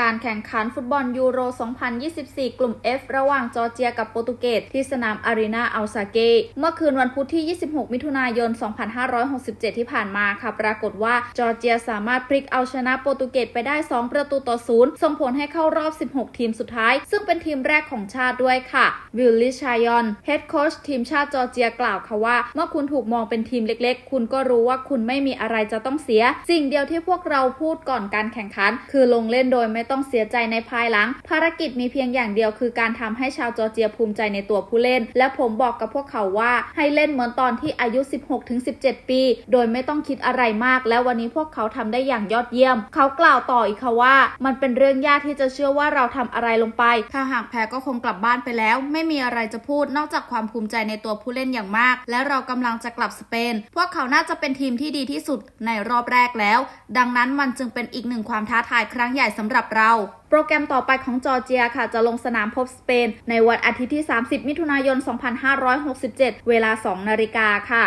การแข่งขันฟุตบอลยูโร 2024 กลุ่ม F ระหว่างจอร์เจียกับโปรตุเกสที่สนามอารีนาอัลซาเกเมื่อคืนวันพุธที่ 26 มิถุนายน 2567 ที่ผ่านมาค่ะ ปรากฏว่าจอร์เจียสามารถพลิกเอาชนะโปรตุเกสไปได้ 2 ประตูต่อศูนย์ส่งผลให้เข้ารอบ 16 ทีมสุดท้าย ซึ่งเป็นทีมแรกของชาติด้วยค่ะ วิลลิชายอนเฮดโค้ชทีมชาติจอร์เจียกล่าวค่ะว่า เมื่อคุณถูกมองเป็นทีมเล็กๆ คุณก็รู้ว่าคุณไม่มีอะไรจะต้องเสีย สิ่งเดียวที่พวกเราพูดก่อนการแข่งขัน คือลงเล่นโดยไม่ต้องเสียใจในภายหลัง ภารกิจมีเพียงอย่างเดียวคือการทำให้ชาวจอร์เจียภูมิใจในตัวผู้เล่น และผมบอกกับพวกเขาว่าให้เล่นเหมือนตอนที่อายุ 16-17 ปี โดยไม่ต้องคิดอะไรมาก และวันนี้พวกเขาทำได้อย่างยอดเยี่ยม เขากล่าวต่ออีกค่ะว่า มันเป็นเรื่องยากที่จะเชื่อว่าเราทำอะไรลงไป ถ้าหากแพ้ก็คงกลับบ้านไปแล้ว ไม่มีอะไรจะพูดนอกจากความภูมิใจในตัวผู้เล่นอย่างมาก และเรากำลังจะกลับสเปน พวกเขาน่าจะเป็นทีมที่ดีที่สุดในรอบแรกแล้ว ดังนั้นมันจึงเป็นอีกหนึ่งความท้าทายครั้งใหญ่สำหรับเรา โปรแกรมต่อไปของจอร์เจียค่ะ จะลงสนามพบสเปน ในวันอาทิตย์ที่ 30 มิถุนายน 2567 เวลา 2 นาฬิกาค่ะ